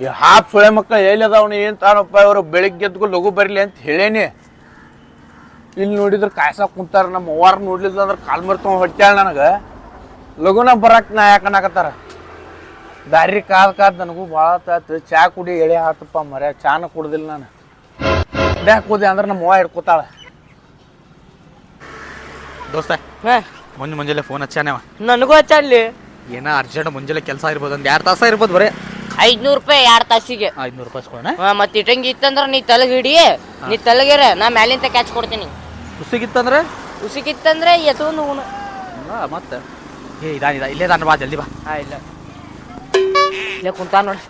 ಈ ಹಾಪ್ ಸುಳೆ ಮಕ್ಕಳು ಎಲ್ಲಿ ಅದಾವನು ಏನು ತಾನಪ್ಪ ಇವರು? ಬೆಳಿಗ್ಗೆ ಎದ್ಗೂ ಲಘು ಬರ್ಲಿ ಅಂತ ಹೇಳೇನಿ. ಇಲ್ಲಿ ನೋಡಿದ್ರೆ ಕಾಯ್ಸಾಕ್ ಕುಂತಾರ ನಮ್ಮ ಅವ್ವಾರ ನೋಡ್ಲಿಲ್ಲ ಅಂದ್ರೆ ಕಾಲ್ ಮರ್ತ ಹೊಟ್ಯಾಳ ನನಗೆ. ಲಘುನ ಬರಕ್ಕೆ ನಾ ಯಾಕನಾಕತ್ತಾರ ದಾರಿ ಕಾದ್ ಕಾದ್ ನನಗೂ ಭಾಳ ತಾತು. ಚಾ ಕುಡಿ ಎಳೆ ಆತಪ್ಪ ಮರ ಚಾನ ಕುಡ್ದಿಲ್ಲ ನಾನು. ಬ್ಯಾಕ್ ಹೋದೆ ಅಂದ್ರೆ ನಮ್ಮ ಅವ್ವ ಹಿಡ್ಕೊತಾಳ. ದೋಸ್ತ ಹಾ. ಮುಂಜಾನೆ ಫೋನ್ ಹಚ್ಚಾನೇವ ನನಗೂ ಹಚ್ಚಲ್ಲಿ ಏನೋ ಅರ್ಜೆಂಟ್ ಮುಂಜಾನೆ ಕೆಲಸ ಇರ್ಬೋದು ಒಂದು ಎರಡು ತಾಸ ಇರ್ಬೋದು ಬರೀ. ಐದ್ನೂರು ರೂಪಾಯಿ ಎರಡು ತಾಸಿಗೆ. ಐದ್ನೂರು ರೂಪಾಯಿ ಮತ್ತೆ ಇಟ್ಟಂಗಿ ಇತ್ತಂದ್ರ ನೀ ತಲೆಗೆ ಹಿಡಿ ನೀ ತಲೆಗಿರ ನಾ ಮ್ಯಾಲಿಂದ ಕ್ಯಾಚ್ ಕೊಡ್ತೀನಿ. ಉಸಿಗಿತ್ತಂದ್ರೆ? ಉಸಿಗಿತ್ತಂದ್ರೆ ಎತ್ಕೊಂಡು ಹೋಗುಣ ಮತ್ತೆ. ಏ ಇದಾನ ಇದಾ ಇಲ್ಲೇ ದಾನ ಬಾ ಜಲ್ದಿ ಬಾ. ಹಾ ಇಲ್ಲ. ಇಲ್ಲೇ ಕುಂತ ನೋಡಿ.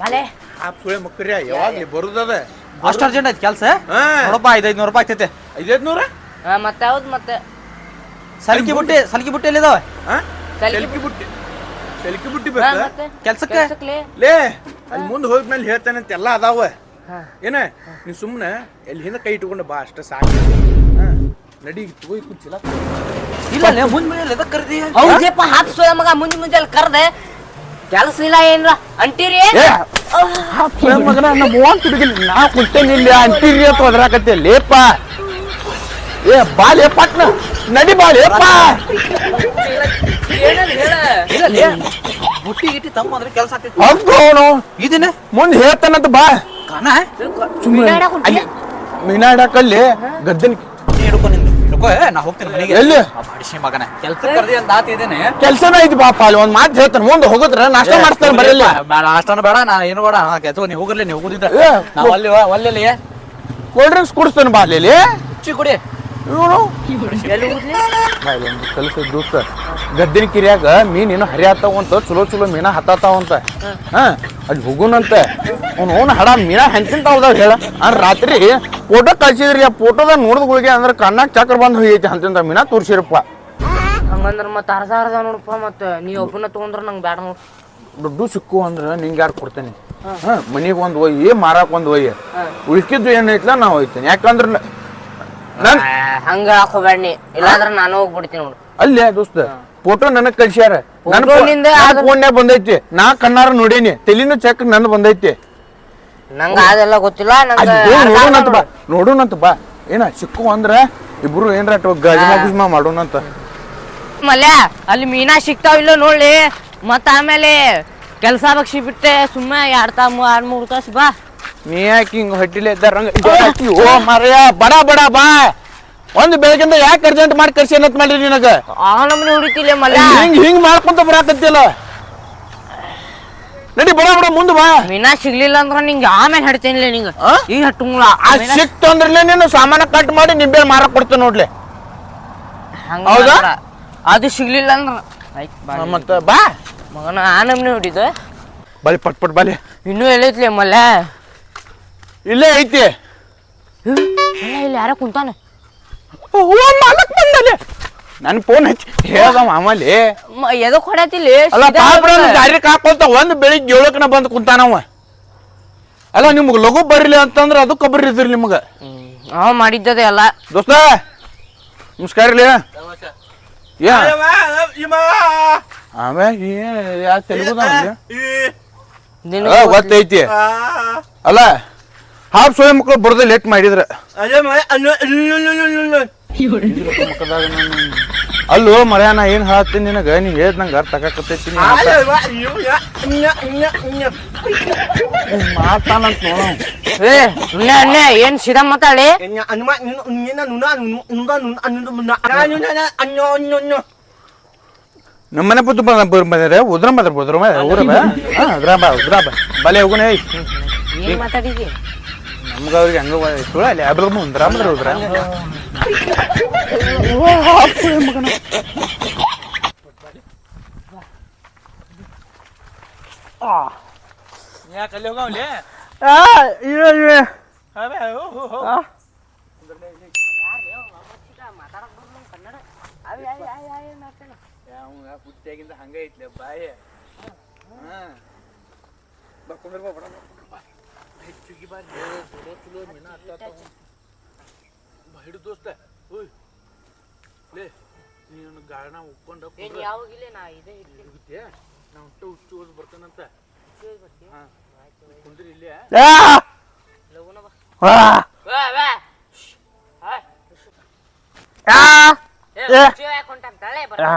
ಬಾಲೆ. ಆ ಸುಳೆ ಮಕ್ಕರಿ ಯಾವಾಗ್ಲಿ ಬರುದದ? ಅಷ್ಟು ಅರ್ಜೆಂಟ್ ಐತಿ ಕೆಲಸ. ನೋಡಪ್ಪ ಐದು ಐದ್ನೂರು ರೂಪಾಯಿ ಆಗ್ತೈತೆ ಐದೈದು ನೂರ ಹಾ ಮತ್ತೆ ಹೌದು ಮತ್ತೆ? ಸಲಿಕೆ ಬುಟ್ಟಿ ಸಲಿಕೆ ಬುಟ್ಟಿ ಎಲ್ಲಿದಾವೆ? ಸೆಲ್ಕಿ ಬುಟ್ಟಿ. ಸೆಲ್ಕಿ ಬಿಟ್ಟಿ ಕೆಲ್ಸಕ್ಕೆ? ಲೇ. ಅಲ್ಲಿ ಮುಂದೆ ಹೋದ್ಮೇಲೆ ಹೇಳ್ತಾನೆ ಅಂತ ಎಲ್ಲ ಅದಾವ. ಏನ? ನೀ ಸುಮ್ಮನೆ ಎಲ್ಲಿ ಹಿಂದೆ ಕೈ ಇಟ್ಕೊಂಡು ಬಾ ಅಷ್ಟ ಸಾಕು. ಹಾ. ನಡಿ ತಗೋಯ್ ಕುಚ್ಚಿಲ್ಲ ಇಲ್ಲ ಮುಂದೆ ಮುಂಜಾನೆ ಕರ್ದಿ? ಸೋಳ ಮಗ ಮುಂಜಾನೆ ಕರ್ದೆ. ಕೆಲಸ ಇಲ್ಲ ಏನ್ರ? ಅಂತೀರಿ ಮಗನ ನಮ್ಮ ಓನ್ ತಿರುಗಿಲ್ಲ ನಾ ಕುಂತೇನಿ ಇಲ್ಲಿ ಅಂತೀರಿ ಅಂತ ಹೋದ್ರಾಕತ್ತೆ ಲೇಪ ಏ ಬಾ ಲೇಪಟ್ನ ನಡಿ ಬಾ ಬುಟ್ಟಿ ಗಿಟ್ಟಿ ತಮ್ಮ ಅಂದ್ರೆ ಕೆಲಸ ಆಗ್ತೈತಿ. ಹೌದು ಇದನ್ನ ಮುಂದೆ ಹೇಳ್ತಾನಂತ ಬಾ. ಕಣ? ಸುಮ್ಮನೆ ಮೀನಾಡಕಲ್ಲಿ ಗದ್ದನ್ ಹಿಡ್ಕೊ ನಿಂದು. ಹಿಡ್ಕೊ ಏ, ನಾ ಹೋಗ್ತೀನಿ ಮನೆಗೆ. ಎಲ್ಲಿ? ಆ ಬಡಿಸಿ ಮಗನ. ಕೆಲಸ ಕರ್ದಿ ಅಂತ ಆತಿದ್ದೇನೆ ಕೆಲ್ಸನ ಐತಿ ಬಾಪ ಅಲ್ಲಿ. ಒಂದ್ ಮಾತು ಹೇಳ್ತಾನೆ. ಮುಂದೆ ಹೋಗುದ್ರ? ನಾಷ್ಟ ಮಾಡ್ತಾನೆ ಬರಲ್ಲ. ನಾಷ್ಟನ ಬೇಡ ನಾ ಏನು ಬೇಡ. ಕೆತ್ತು ನೀವು ಹೋಗಿರ್ಲಿ ನೀವು ಹೋಗುದಿದ್ರ ಏ, ನಾವು ಅಲ್ಲಿ ಒಲ್ಲೆಲ್ಲಿ ಕೋಲ್ಡ್ ಡ್ರಿಂಕ್ಸ್ ಕುಡಿಸ್ತಾನೆ ಬಾ ಅಲ್ಲಿ. ಹುಚ್ಚಿ ಕುಡಿ. ಇವನು ಕೆಲಸ ದೋಸ್ತ. ಗದ್ದಿನ ಕಿರಿಯಾಗ ಮೀನ್ ಏನೋ ಹರಿಯಾತಾವಂತ ಚಲೋ ಚಲೋ ಮೀನ ಹತ್ತಾತಾವಂತ ಹಾ ಅಲ್ಲಿ ಹೋಗುನಂತ. ಅವ್ನು ಅವ್ನ ಹಡ ಮೀನ ಹೋದ ಹೇಳ. ಅಂದ್ರೆ ರಾತ್ರಿ ಫೋಟೋ ಕಳ್ಸಿದ್ರಿ ಆ ಫೋಟೋದಾಗ ನೋಡಿದ್ಗಳಿಗೆ ಅಂದ್ರೆ ಕಣ್ಣಾಗ ಚಕ್ರ ಬಂದು ಹೋಗೈತಿ ಅಂತಿಂತ ಮೀನ ತೋರ್ಸಿರಪ್ಪ. ಹಂಗಂದ್ರ ಮತ್ತೆ ಅರ್ಧ ಅರ್ಧ ನೋಡಪ್ಪ ಮತ್ತೆ ನೀ ಒಬ್ಬನ ತಗೊಂಡ್ರ ನಂಗೆ ಬೇಡ ನೋಡು. ದುಡ್ಡು ಸಿಕ್ಕು ಅಂದ್ರೆ ನಿಂಗೆ ಯಾರು ಕೊಡ್ತೇನೆ? ಹಾ. ಮನಿಗೆ ಒಂದು ಒಯ್ಯಿ ಮಾರಾಕ್ ಒಂದು ಒಯ್ಯಿ ಉಳ್ಕಿದ್ದು ಏನೈತ್ಲ ನಾ ಹೋಯ್ತೇನೆ ಯಾಕಂದ್ರೆ ನನ್ ಹಂಗ ಹಾಕೋಬೇಡಿ ಇಲ್ಲಾಂದ್ರ ನಾನು ಹೋಗ್ಬಿಡ್ತೀನಿ ನೋಡು. ಅಲ್ಲೇ ದೋಸ್ತ ಫೋಟೋ ನನಗ್ ಕಳ್ಸ್ಯಾರ. ನನ್ನ ಫೋನ್ಯಾಗ ಬಂದೈತಿ. ನಾ ಕಣ್ಣಾರ ನೋಡೇನಿ. ತಲಿನೂ ಚೆಕ್ ನನ್ ಬಂದೈತಿ. ನಂಗ ಅದೆಲ್ಲ ಗೊತ್ತಿಲ್ಲ ನಂಗ ನೋಡೋಣಂತ ಬಾ. ನೋಡು. ನೋಡೋಣಂತ ಬಾ. ಏನ ಸಿಕ್ಕು ಅಂದ್ರ ಇಬ್ರು ಏನ್ರ ಗಜ್ಮಾ ಗುಜ್ಮಾ ಮಾಡೋಣಂತ. ಮಲ್ಯ ಅಲ್ಲಿ ಮೀನಾ ಸಿಗ್ತಾವ ಇಲ್ಲ ನೋಡ್ಲಿ. ಮತ್ತ ಆಮೇಲೆ ಕೆಲಸ ಬಗ್ಸಿ ಬಿಟ್ಟೆ ಸುಮ್ಮನೆ ಎರಡ್ ತಾ ಆರ್ ಮೂರ್ ತಾಸು ಬಾ. ನೀ ಯಾಕೆ ಹಿಂಗ ಹೊಟ್ಟಿಲೆ ಇದ್ದಾರಂಗ ಓ! ಮರ್ಯ ಬಡ ಬಡ ಬಾ. ಒಂದ್ ಬೆಳಗಿಂದ ಯಾಕೆ ಅರ್ಜೆಂಟ್ ಮಾಡಿ ಕರ್ಸಿ ಅನ್ನತ್ ಮಾಡ್ರಿ ನಿನಗ? ಆ ನಮ್ಮನೆ ಹೊಡಿತಿಲ್ಲ ಮಲ್ಯ ಹಿಂಗ್ ಹಿಂಗ್ ಮಾಡ್ಕೊಂತ ಬರಾಕತ್ತಿಲ್ಲ ನಡಿ ಬಡ ಬಡ ಮುಂದ್ ಬಾ. ಮೀನಾ ಸಿಗ್ಲಿಲ್ಲ ಅಂದ್ರ ನಿಂಗೆ ಆಮೇಲೆ ಹಡ್ತೇನಿಲ್ಲ ನಿಂಗ. ಈ ಹಟ್ಟುಂಗ್ಳ ಆ ಸಿಕ್ತು ಅಂದ್ರಲೇ ನೀನು ಸಾಮಾನ ಕಟ್ ಮಾಡಿ ನಿಂಬೆ ಮಾರಕ್ ಕೊಡ್ತೇನೆ ನೋಡ್ಲಿ. ಹೌದಾ? ಅದು ಸಿಗ್ಲಿಲ್ಲ ಅಂದ್ರ. ಮತ್ತ ಬಾ. ಮಗನ ಆ ನಮ್ಮನೆ ಹೊಡಿದ. ಬಲಿ ಪಟ್ ಪಟ್ ಬಲಿ ಇನ್ನೂ ಎಲ್ಲೈತ್ಲಿ ಮಲ್ಯ ಇಲ್ಲೇ ಐತಿ ಇಲ್ಲ ಇಲ್ಲಿ ಯಾರ ಕುಂತಾನೆ ಓ ಮಾಲಕ್ ಬಂದಲೆ ನನ್ ಫೋನ್ ಹಚ್ಚಿ ಹೇಳ ಮಾಮಲಿ ಎದಕ್ ಹೊಡ್ಯಾತಿಲ್ಲಿ ಅಲ್ಲ ಹೋಗ್ಬಿಡ. ದಾರಿ ಕಾಕೊಂತ ಒಂದ್ ಬೆಳಿಗ್ಗೆ ಏಳಕ್ಕನ ಬಂದು ಕುಂತಾನವ ಅಲ್ಲ ನಿಮ್ಗೆ ಲಘು ಬರ್ಲಿ ಅಂತಂದ್ರೆ ಅದು ಕಬ್ರಿ ಇದ್ರಿ ನಿಮ್ಗ ಹ್ಮ್. ಅವ ಮಾಡಿದ್ದದೆ ಅಲ್ಲ ದೋಸ್ತ ನಮಸ್ಕಾರ ರೀ ಯಾ ಆಮೇಲೆ ಯಾ ತೆಲುಗುದ ನಿನಗ್ ಗೊತ್ತೈತಿ ಅಲ್ಲ ಹಾಫ್ ಸೋಯ ಮಕ್ಕಳು ಬರೋದ ಲೇಟ್ ಮಾಡಿದ್ರ. ಅಲ್ಲೋ ಮರ್ಯಾನ ಏನ್ ಹೇಳತ್ತೀನಿ ನಿನಗ? ನೀ ಹೇಳ್ದ ನಂಗೆ ಅರ್ಥ ಆಗಾಕತ್ತೈತಿ ಮಾತಾನಂತ ನೋಡ ಏ ಸುಮ್ನೆ ಅನ್ನೆ ಏನ್ ಸೀದಾ ಮಾತಾಡಿ? ನಮ್ಮ ಮನೆ ಬುದ್ಧ ಬಂದ್ರೆ ಉದ್ರ ಮದ್ರ ಉದ್ರ ಊರ ಬಾ ಹಾ ಉದ್ರ ಬಾ ಉದ್ರ ಬಾ. ಬಲೆ ಹೋಗುಣ ಏನ್ ಮಾತಾಡಿದಿ? ನಮ್ಗ ಅವ್ರಿಗೆ ಹಂಗ ಸುಳ ಅಲ್ಲಿ ಅಬ್ರ ಉದ್ರ ಅಂದ್ರೆ ಉದ್ರ ಯಾಕೆ ಅಲ್ಲಿ ಹೋಗವ್ಲಿ ಹುಟ್ಟಿಯಾಗಿಂದ ಹಂಗ ಐತ್ಲೆ ಬಾಯಿ. ಹೆಚ್ಚಿಗೆ ಬಾ ಚಲೋ ಚಲೋ ಮೀನ ಹಿಡಿದು ದೋಸ್ತ ಓಯ್ ಲೇ ನೀನು ಗಾಳನ ಉಕ್ಕೊಂಡು ಯಾವಾಗಿಲ್ಲ ನಾ ಇದೇ ಹೋಗುತ್ತೆ ನಾ ಹೊಟ್ಟೆ ಉಚ್ಚು ಹೋದ್ ಬರ್ತಾನಂತ ಹಾ. ಆ! ಆ! ಆ! ಏ! ಆ!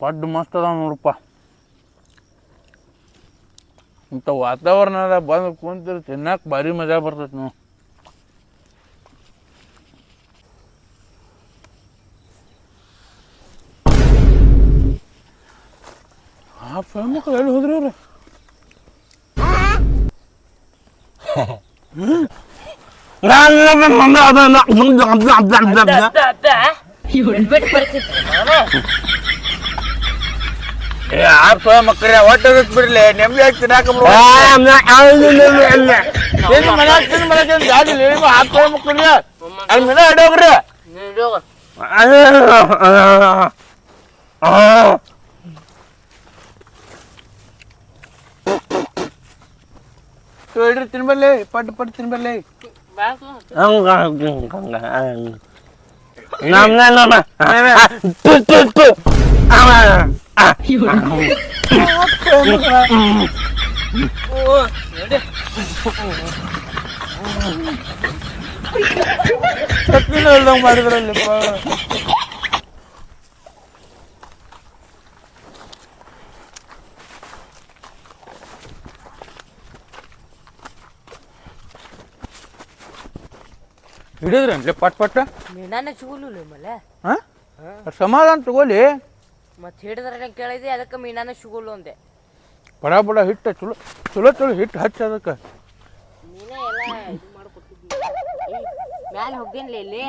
ಪಡ್ಡು ಮಸ್ತ್ ಅದಾವ ನೋಡಪ್ಪ. ಇಂಥ ವಾತಾವರಣದ ಬಂದು ಕುಂತಿರು ತಿನ್ನಕ್ಕೆ ಭಾರಿ ಮಜಾ ಬರ್ತೈತೆ ನಾವು ಆ ಮಕ್ಕಳು ಎಲ್ಲಿ ಹೋದ್ರಿ ಅವ್ರು? ಏ ಆಪ್ ಮಕ್ಕಳ ಒಟ್ಟು ಬಿಡ್ಲಿ. ನೆಮ್ಮದಿ ಆಗಿ ತಿನ್ನಾಕ ಏನು ತಿಂದು ಹಾಕ್ತೀನಿ ಮನೆ ಹಾಕ್ತೀನಿ. ಗಾಡಿ ನೀವು ಆಪ್ ಮಕ್ಕಳ್ರಿ ಅಲ್ಲಿ ಮನೆ ಅಡೋಗ್ರಿ ಹೇಳ್ರಿ ತಿನ್ಬಲ್ಲಿ. ಪಟ್ಟು ಪಟ್ಟು ತಿನ್ಬಲ್ಲಿ. ಚಟ್ನಿನ ಹೇಳ್ದಂಗೆ ಮಾಡಿದ್ರಲ್ಲಿ ಹಿಡಿದ್ರನ್ಲಿ ಪಟ್ ಪಟ್ಟ ಮೀನಾನ ಸಿಗುಲ್ಲ ಮಲ್ಲ. ಹಾಂ? ಸಮಾಧಾನ ತಗೋಲಿ ಮತ್ತೆ ಹಿಡಿದ್ರೆ ಕೇಳಿದೆ ಅದಕ್ಕೆ ಮೀನಾನ ಸಿಗುಲ್ಲ ಅಂದೆ. ಬಡ ಬಡ ಹಿಟ್ಟು ಚಲೋ ಚಲೋ ಚಲೋ ಹಿಟ್ಟು ಹಚ್ಚ ಅದಕ್ಕೆ. ಮೀನೇ ಎಲ್ಲ ಇದು ಮಾಡ್ಕೊಟ್ಟಿದ್ದಿ. ಮ್ಯಾಲೆ ಹೋಗ್ತೇನ್ಲಿ ಇಲ್ಲಿ?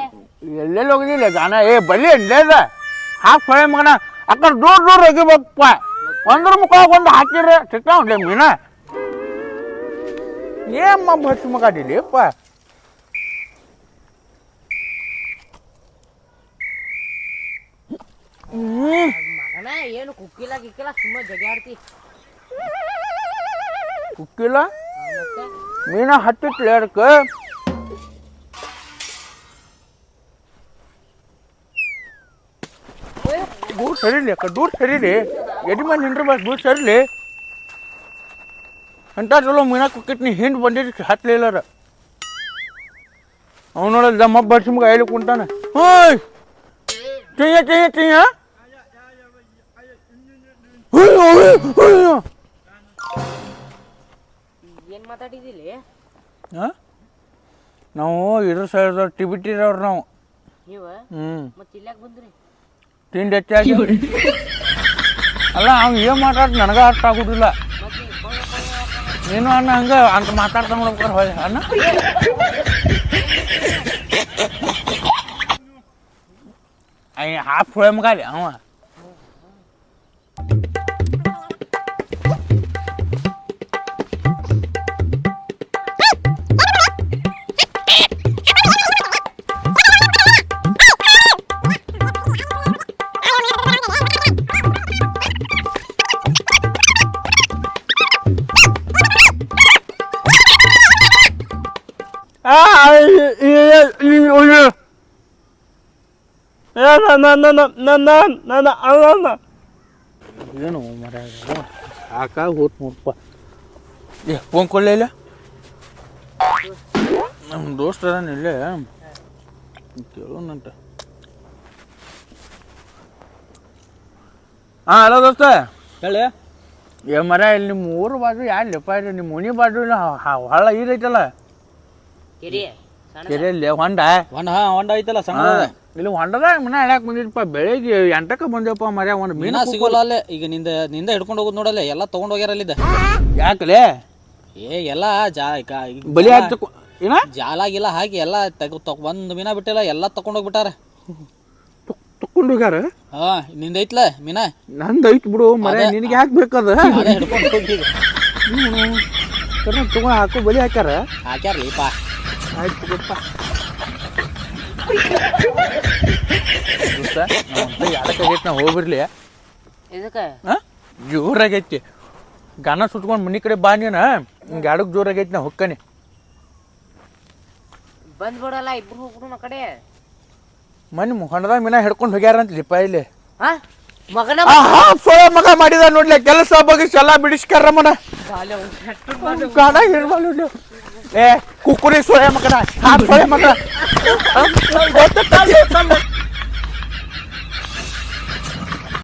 ಎಲ್ಲೆಲ್ಲಿ ಹೋಗಿದಿಲ್ಲ ಗಾನ ಏ ಬಲಿ ಅಡ್ಲೇದ ಹಾಕಿ ಹೊಳೆ ಮಗನ. ಕಡೆ ದೂರ ದೂರ ಹೋಗಿಬೇಕಪ್ಪ. ಒಂದ್ರ ಮುಖ ಒಂದು ಹಾಕಿದ್ರೆ ಸಿಕ್ಕಾವ್ಲೆ ಮೀನ. ಏಮ್ಮ ಬಸ್ ಮಗ ಅಡಿಲಿಪ್ಪ ಮಗನ ಏನು ಕುಕ್ಕಿಲ್ಲ ಗಿಕ್ಕಿಲ್ಲ ಸುಮ್ಮ ಜಗ್ಯಾಡ್ತಿ ಕುಕ್ಕಿಲ್ಲ ಮತ್ತೆ ಮೀನ ಹತ್ತಿಟ್ಲೆ ಅದಕ್ಕೆ ದೂರ ಸರಿಲಿ ಅಕ್ಕ ದೂರ ಸರಿಲಿ ಎಡಿ ಮೇಲೆ ನಿಂಡ್ರ ಬಸ್ ದೂರ ಸರಿಲಿ ಅಂತ ಚಲೋ ಮೀನ ಕುಕ್ಕಿಟ್ನಿ ಹಿಂಡ್ ಬಂದಿದ್ದು ಹತ್ಲಿಲ್ಲಾರ ಅವನೊಳ ದಮ್ಮ ಬರ್ಸಿ ಮಗ ಐಲಿ ಕುಂತಾನ ಹೋಯ್ ಚಯ್ಯ ಚಯ್ಯ ಚಯ್ಯ ಹುಯ್ಯೋ, ಹುಯ್ಯೋ, ಹುಯ್ಯೋ. ಏನ್ ಮಾತಾಡಿದಿಲ್ಲಿ ಹಾಂ? ನಾವು ಇದ್ರ ಸೈಡ್ ಟಿಬಿಟ್ಟಿರವ್ರು ನಾವು. ನೀವು? ಹ್ಞೂ ಮತ್ ಇಲ್ಲಾಕ್ ಬಂದ್ರಿ? ತಿಂಡಿ ಹೆಚ್ಚಾಗಿ. ಅಲ್ಲ ಅವ್ನು ಏನು ಮಾತಾಡ್ ನನಗೆ ಅರ್ಥ ಆಗೋದಿಲ್ಲ. ಮತ್ತೆ? ನೀನು ಅಣ್ಣ ಹಂಗೆ ಅಂತ ಮಾತಾಡ್ತಾ ನೋಡ್ಬೇಕಾರೆ ಹೊಯ್ ಅಣ್ಣ. ಹಾಫ್ ಹೊಳೆ ಮಗಾಲಿ ಅವ. ಏನು ಮರ ಸಾಕಾಗಿ ಹೋತ್ ನೋಡಪ್ಪ ಏ ಫೋನ್ ಕೊಡ್ಲೇ ಇಲ್ಲ? ನಮ್ಮ ದೋಸ್ತ ಅದಾನ ಇಲ್ಲೇ. ಕೇಳೋಣಂತ. ಹಾಂ ಹಲೋ ದೋಸ್ತ. ಹೇಳಿ. ಏ ಮರ ಇಲ್ಲಿ ನಿಮ್ಮ ಊರು ಬಾಜು ಯಾರು ಲೆಪ್ಪ ಇದೆ ನಿಮ್ಮ ಮನೆ ಬಾಜು ಇಲ್ಲ ಹ- ಹಳ್ಳ ಸಣ್ಣ ಕೆರೆಯಲ್ಲಿ ಹೊಂಡ. ಹೊಂಡ ಹಾ ಹೊಂಡ ಐತಲ್ಲ ಸಣ್ಣ. ಇಲ್ಲಿ ಹೊಂಡದಾಗ ಮೀನ ಹಳ್ಯಾಕ ಬಂದಿದ್ದಪ್ಪ ಬೆಳಿಗ್ಗೆ ಎಂಟಕ್ಕೆ ಬಂದೆಪ್ಪ ಮರ ಒಂದು ಮೀನಾ ಮೀನು ಸಿಗೋಲ್ಲ ಅಲ್ಲೇ. ಈಗ ನಿಂದ ನಿಂದ ಹಿಡ್ಕೊಂಡು ಹೋಗೋದು ನೋಡಲ್ಲ ಎಲ್ಲ ತಗೊಂಡ್ ಹೋಗ್ಯಾರ ಅಲ್ಲಿದ್ದ ಯಾಕಲೆ? ಏ ಎಲ್ಲ ಜಾ ಈಗ ಬಲಿ ಜಾಲ- ಹಚ್ಚ ಏನ? ಜಾಲ ಗಿಲ ಹಾಕಿ ಎಲ್ಲ ತೆಗ್ ತಗ್ ಒಂದ್ ಮೀನಾ ಬಿಟ್ಟಿಲ್ಲ ಎಲ್ಲ ತಗೊಂಡ್ ಹೋಗ್ಬಿಟ್ಟಾರ. ತಕ್ಕೊಂಡು ಹೋಗ್ಯಾರ? ಹಾ ನಿಂದ ಐತ್ಲ ಮೀನಾ? ನಂದು ಐತ್ ಬಿಡು ಮರ ನಿನಗೆ ಯಾಕೆ ಬೇಕದ? ಅದೇ ಹಿಡ್ಕೊಂಡು ಹೋಗಿ. ತಗೊಂಡು ಹಾಕು ಬಲಿ ಹಾಕ್ಯಾರ? ಹಾಕ್ಯಾರ್ಲಿಪ್ಪ ಆಯ್ತು ತಗೋಪ್ಪ ದೋಸ್ತ ಯಾಡಕ್ಕಾಗೈತಿ ನಾ ಹೋಗ್ಬಿರ್ಲಿ ಇದಕ್ಕೆ ಹಾ? ಜೋರಾಗೈತಿ. ಗಾನ ಸುಟ್ಕೊಂಡು ಮನಿ ಕಡೆ ಬಾ ನೀನ. ಗಾಡಕ್ ಜೋರಾಗೈತಿ ನಾ ಹೊಕ್ಕನಿ. ಬಂದ್ಬಿಡಲ್ಲ ಇಬ್ರು ಹೋಗ್ರು ಕಡೆ. ಮನಿ ಹೊಣದಾಗ ಮಿನ ಹಿಡ್ಕೊಂಡು ಹೋಗ್ಯಾರ ಅಂತ ಲಿಪ್ಪ ಇಲ್ಲಿ. ಹಾ? ಮಗನ ಸೋಳ ಮಗ ಮಾಡಿದ ನೋಡ್ಲಿ ಕೆಲಸ ಬಗ್ಗೆ ಎಲ್ಲ ಬಿಡಿಸ್ಕಾರ ಮನ. ಗಾಡ ಹಿಡ್ಬಾಲು ಏ ಕುಕ್ಕುರಿ ಸೋಯ ಮಗನ ಆ ಸೋಯ ಮಗ